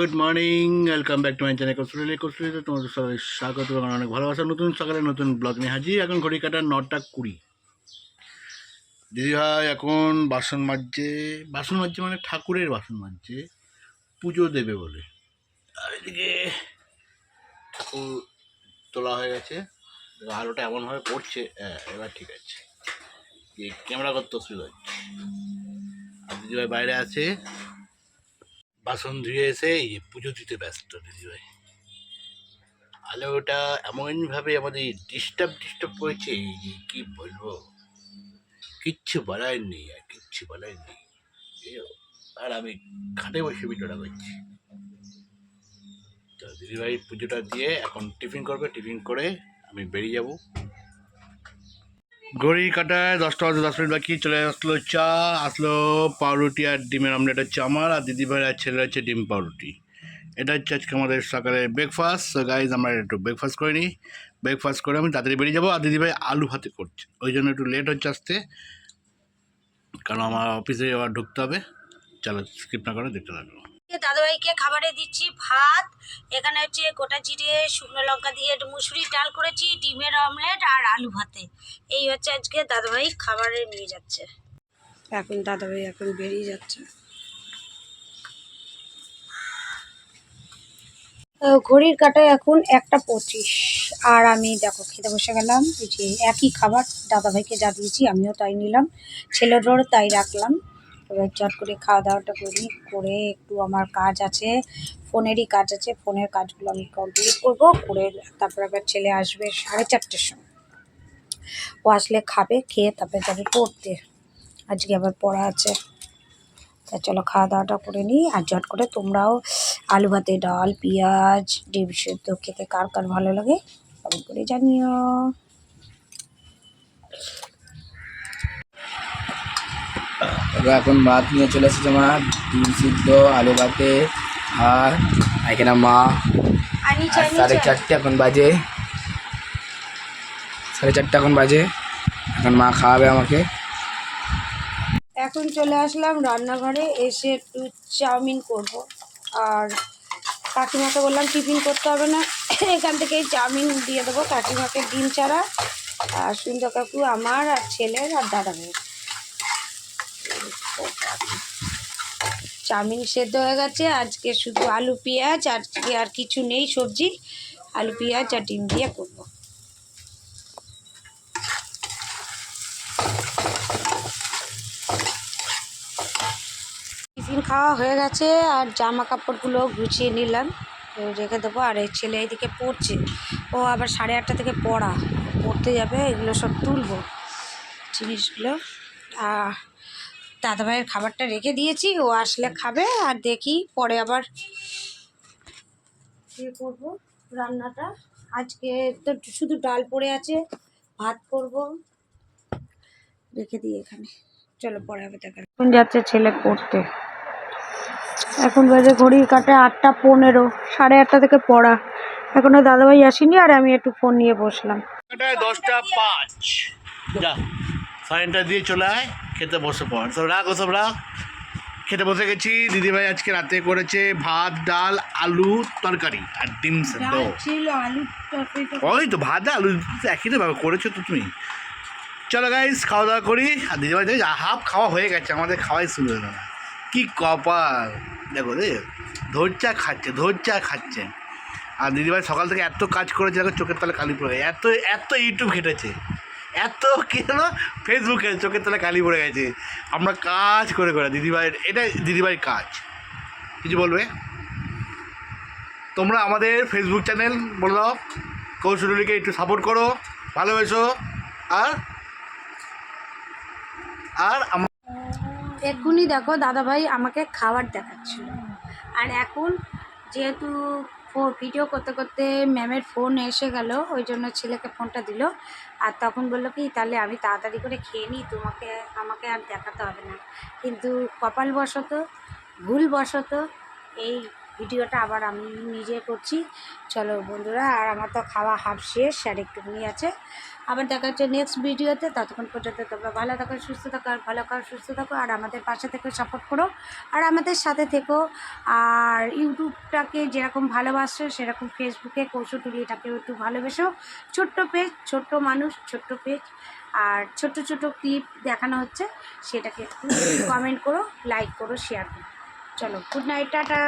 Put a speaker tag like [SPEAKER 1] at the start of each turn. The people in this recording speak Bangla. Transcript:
[SPEAKER 1] Good morning welcome back to my channel Koushali কৌশলীতে তোমাদের সবাই স্বাগত এবং অনেক ভালোবাসা। নতুন সকালে নতুন ব্লগ নিয়ে হাজির, এখন ঘড়ি কাটা নটা কুড়ি। দিদি ভাই, এখন বাসন মাজছে। বাসন মাজছে মানে ঠাকুরের বাসন মাজছে, পুজো দেবে বলে। আর এদিকে ঠাকুর তোলা হয়ে গেছে। আলোটা এমনভাবে পড়ছে হ্যাঁ এবার ঠিক আছে। ক্যামেরা করতে অসুবিধা হচ্ছে। আর দিদিভাই বাইরে আছে। বাসন ধুয়ে এসে এই পুজো দিতে ব্যস্ত দিদিভাই আলোটা এমনভাবে আমাদের ডিস্টার্ব ডিস্টার্ব করেছে কি বলব? কিচ্ছু বলার নেই আর কিচ্ছু বলার নেই। আর আমি খাটে বসে ভিডিওটা করছি। তো দিদিভাই পুজোটা দিয়ে এখন টিফিন করবে, টিফিন করে আমি বেরিয়ে যাব। ঘড়ি কাটায় দশটা বাজে, দশ মিনিট বাকি, চলে আসলো চা, আসলো পাউরুটি আর ডিমের অমলেট হচ্ছে আমার, আর দিদিভাই আর ছেলে হচ্ছে ডিম পাউরুটি। এটা হচ্ছে আজকে আমাদের সকালে ব্রেকফাস্ট গাইজ আমরা একটু ব্রেকফাস্ট করে নিই। ব্রেকফাস্ট করে আমি তাড়াতাড়ি বেরিয়ে যাব, আর দিদিভাই আলু ভাতে করছে। ওই জন্য একটু লেট হচ্ছে আসতে। কারণ আমার অফিসে আবার ঢুকতে হবে। চলো স্কিপ না করে দেখতে থাকো।
[SPEAKER 2] দাদাভাইকে খাবারে দিচ্ছি ভাত। এখানে হচ্ছে গোটা জিরে শুকনো লঙ্কা দিয়ে মুসুরির ডাল করেছি ডিমের অমলেট আর আলু ভাতে। এই হচ্ছে আজকে দাদাভাই খাবারে নিয়ে যাচ্ছে। এখন দাদাভাই এখন বেরিয়ে যাচ্ছে। ঘড়ির কাটায় এখন একটা পঁচিশ। আর আমি দেখো খেতে বসে গেলাম যে একই খাবার দাদাভাইকে যা দিয়েছি আমিও তাই নিলাম। ছেলেরও তাই রাখলাম। এবার চট করে খাওয়া দাওয়াটা করি, করে একটু আমার কাজ আছে, ফোনেরই কাজ আছে, ফোনের কাজগুলো আমি কমপ্লিট করব, করে তারপর আবার ছেলে আসবে সাড়ে চারটের সময়। ও আসলে খাবে, খেয়ে তারপরে যাবে পড়তে। আজকে আবার পড়া আছে। তা চলো খাওয়া দাওয়াটা করে নিই, আর জট করে তোমরাও আলু ভাতে ডাল, পেঁয়াজ, ডিম সেদ্ধ খেতে কার কার ভালো লাগে, কমেন্ট করে জানিও।
[SPEAKER 3] এবার এখন ভাত নিয়ে চলে এসেছে মা ডিম সিদ্ধ আলু ভাতে আর এখানে মা সাড়ে চারটে এখন বাজে। সাড়ে চারটে এখন বাজে। এখন মা খাওয়াবে আমাকে।
[SPEAKER 2] এখন চলে আসলাম রান্নাঘরে এসে একটু চাউমিন করব। আর কাকিমাকে বললাম টিফিন করতে হবে না। এখান থেকেই চাউমিন দিয়ে দেবো। কাকিমাকে ডিম ছাড়া। আর সুন্দর কাকু আমার আর ছেলের আর দাদা ভাইয়ের চাউমিন সেদ্ধ হয়ে গেছে। আজকে শুধু আলু, পেঁয়াজ, আজকে আর কিছু নেই সবজি। আলু, পেঁয়াজ আর ডিম দিয়ে করব। টিফিন খাওয়া হয়ে গেছে আর জামা কাপড়গুলো গুছিয়ে নিলাম। রেখে দেবো। আর এই ছেলে এইদিকে পড়ছে। ও আবার সাড়ে আটটা থেকে পড়া। পড়তে যাবে। এগুলো সব তুলবো। জিনিসগুলো। আর দাদাভাইয়ের খাবারটা রেখে দিয়েছি ও আসলে খাবে আর দেখি পরে আবার ইয়ে করব রান্নাটা। আজকে তো শুধু ডাল পড়ে আছে ভাত করব। রেখে দিই এখানে। চলো পরে হবে দেখা এখন যাচ্ছে ছেলে পড়তে। এখন বাজে ঘড়ি কাটে আটটা পনেরো সাড়ে আটটা থেকে পড়া। এখনও দাদাভাই আসেনি আর আমি একটু ফোন নিয়ে বসলাম।
[SPEAKER 1] দশটা পাঁচ। যা। সাইনটা দিয়ে চলে আয় খেতে বসে পড়। সব রাখ ও সব রাখ। খেতে বসে গেছি। দিদিভাই আজকে রাতে করেছে ভাত ডাল আলু তরকারি আর ডিম সেদ্ধ। ওই তো ভাত আলু একই তো ভাবে করেছ তো তুমি। চলো গাইস খাওয়া দাওয়া করি। আর দিদিভাই দেখি হাফ খাওয়া হয়ে গেছে আমাদের খাওয়াই শুরু হলো না কী কপাল। দেখো রে ধৈর্যা খাচ্ছে ধৈর্যা খাচ্ছে। আর দিদিভাই সকাল থেকে এত কাজ করেছে দেখো চোখের তালে কালি পড়ে এত এত ইউটিউব ঘেটেছে। এত কি হলো? ফেসবুকে চোখের তলে কালি পড়ে গেছে। আমরা কাজ করে করে, দিদিভাইয়ের এটা দিদিভাইয়ের কাজ। কিছু বলবে? তোমরা আমাদের ফেসবুক চ্যানেল বলে দাও। কৌশলীকে একটু সাপোর্ট করো, ভালোবেসো। আর আর
[SPEAKER 2] এক্ষুনি দেখো দাদাভাই আমাকে খাবার দেখাচ্ছিল। আর এখন যেহেতু ভিডিও করতে করতে ম্যামের ফোন এসে গেল, ওই জন্য ছেলেকে ফোনটা দিল। আর তখন বলল কি, তাহলে আমি তাড়াতাড়ি করে খেয়ে নিই, তোমাকে, আমাকে আর দেখাতে হবে না। কিন্তু কপালবশত, ভুলবশত এই ভিডিওটা আবার আমি নিজে করছি। চলো বন্ধুরা, আর আমার তো খাওয়া হাফ শেষ, আর একটুখানি আছে। আবার দেখা হচ্ছে নেক্সট ভিডিওতে। ততক্ষণ পর্যন্ত তোমরা ভালো থাকো, সুস্থ থাকো, আর ভালো থাকো, সুস্থ থাকো, আর আমাদের পাশে থেকে সাপোর্ট করো। আর আমাদের সাথে থেকো। আর ইউটিউবটাকে যেরকম ভালোবাসো, সেরকম ফেসবুকে কৌশটুলিটাকেও একটু ভালোবেসো। ছোট্ট পেজ ছোট্ট মানুষ, ছোট্ট পেজ আর ছোট ছোট ক্লিপ দেখানো হচ্ছে, সেটাকে একটু কমেন্ট করো লাইক করো শেয়ার করো। চলো গুড নাইট টাটা।